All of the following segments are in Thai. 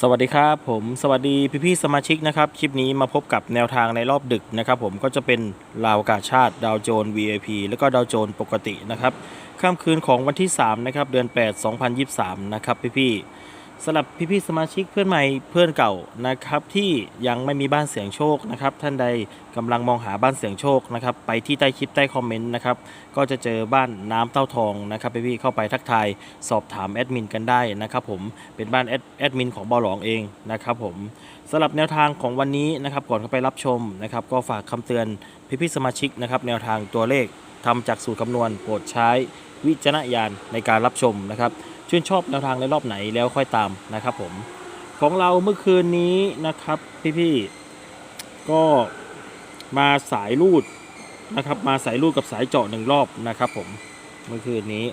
สวัสดีครับผมสวัสดีพี่พี่สมาชิกนะครับ คลิปนี้มาพบกับแนวทางในรอบดึกนะครับผมก็จะเป็นลาวกาชาติดาวโจน VIP แล้วก็ดาวโจนปกตินะครับค่ำคืนของวันที่ 3 นะครับ เดือน 8 2023 นะครับพี่พี่ๆ สำหรับพี่ๆสมาชิกเพื่อนใหม่เพื่อนเก่านะครับที่ยังไม่มีบ้านเสียงโชคนะครับท่านใดกำลังมองหาบ้านเสียงโชคนะครับไปที่ใต้คลิปใต้คอมเมนต์นะครับก็จะเจอบ้านน้ำเต้าทองนะครับพี่ๆเข้าไปทักทายสอบถามแอดมินกันได้นะครับผมเป็นบ้านแอดแอดมินของบอหลองเองนะครับผมสำหรับแนวทางของวันนี้นะครับก่อนเข้าไปรับชมนะครับก็ฝากคำเตือนพี่พี่ๆสมาชิกนะครับแนวทางตัวเลขทำจากสูตรคำนวณโปรดใช้วิจารณญาณในการรับชมนะครับ ชื่นชอบแนวทางในรอบไหนแล้วค่อยตามนะครับผมของเราเมื่อคืนนี้นะครับพี่พี่ๆก็มาสายรูดนะครับ มาสายรูดกับสายเจาะหนึ่งรอบนะครับ ผมเมื่อคืนนี้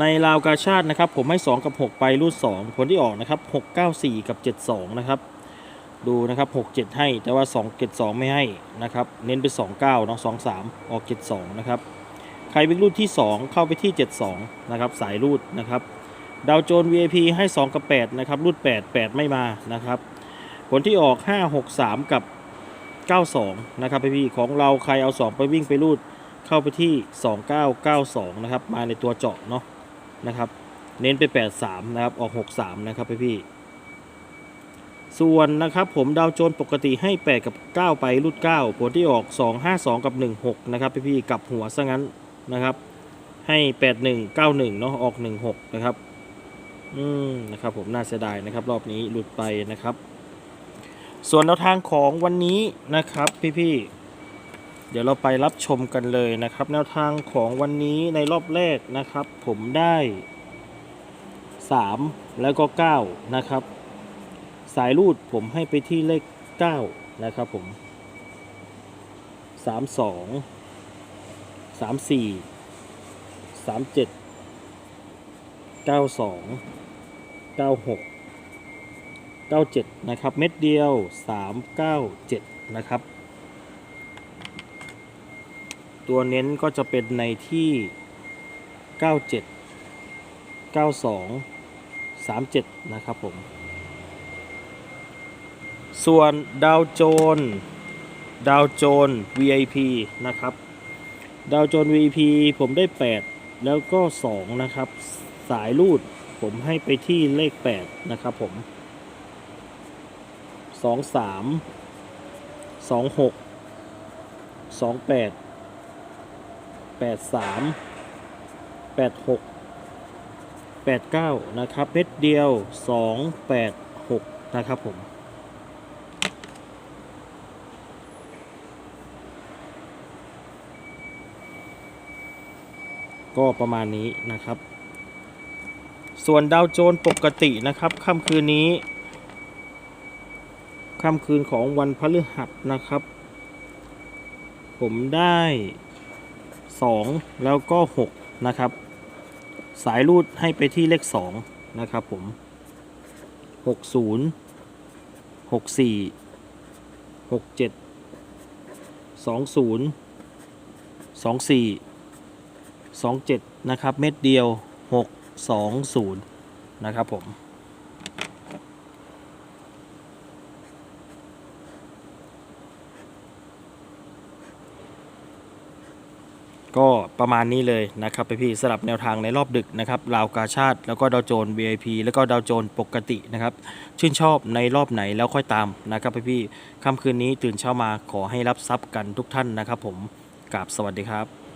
ในลาวกาชาตินะครับ ผมให้ 2 กับ 6 ไปรูด 2 ผลที่ออกนะครับ 694 กับ 72 นะครับ ดูนะครับ 67 ให้แต่ว่า 2 72 ไม่ให้นะครับ เน้นไป 29เนาะ23 ออก 72 นะครับ ใครเป็นรูดที่ 2 เข้าไปที่ 72 นะครับ สายรูดนะครับ ดาวโจน VIP ให้ 2 กับ 8 นะครับ รูด 8 8 ไม่มานะครับ ผลที่ออก 563 กับ 92 นะครับพี่ของเราใครเอา 2 ไปวิ่งไปรูดเข้าไปที่ 2992 นะครับ มาในตัวเจาะเนาะนะครับ เน้นไป 83 นะครับ ออก 63 นะครับพี่ส่วนนะครับผมดาวโจนปกติให้ 8 กับ 9 ไปรูด 9 ผลที่ออก 252 กับ 16 นะครับพี่พี่ๆกลับหัวซะงั้น นะครับ ให้81 91เนาะออก16นะครับ อืมนะครับผมน่าเสียดายนะครับ รอบนี้หลุดไปนะครับ ส่วนแนวทางของวันนี้นะครับพี่พี่ๆเดี๋ยวเราไปรับชมกันเลยนะครับ แนวทางของวันนี้ในรอบแรกนะครับ ผมได้3แล้วก็9นะครับ สายรูดผมให้ไปที่เลข9นะครับผม3 2สอง สามสี่สามเจ็ดเก้าสองเก้าหกเก้าเจ็ดนะครับ เม็ดเดียวสามเก้าเจ็ดนะครับ ตัวเน้นก็จะเป็นในที่เก้าเจ็ดเก้าสองสามเจ็ดนะครับผม ส่วนดาวโจนดาวโจน VIP นะครับ ดาวโจน VP ผมได้ 8 แล้วก็ 2 นะครับ สายรูดผมให้ไปที่เลข 8 นะครับผม 2 3 2 6 2 8 8 3 8 6 8 9 นะครับเม็ดเดียว 2 8 6 นะครับผม ก็ประมาณนี้นะครับ ส่วนดาวโจนปกตินะครับค่ำคืนนี้ค่ำคืนของวันพฤหัสนะครับ ผมได้ 2 แล้วก็ 6 นะครับ สายรูดให้ไปที่เลข 2 นะครับผม 60 64 67 20 24 27 นะครับ เม็ดเดียว 620 นะครับผม ก็ประมาณนี้เลยนะครับไปพี่สลับแนวทางในรอบดึกนะครับลาวกาชาติ แล้วก็ดาวโจน VIP แล้วก็ดาวโจนปกตินะครับ ชื่นชอบในรอบไหนแล้วค่อยตามนะครับไปพี่ค่ำคืนนี้ตื่นเช้ามาขอให้รับทรัพย์กันทุกท่านนะครับผมกราบสวัสดีครับ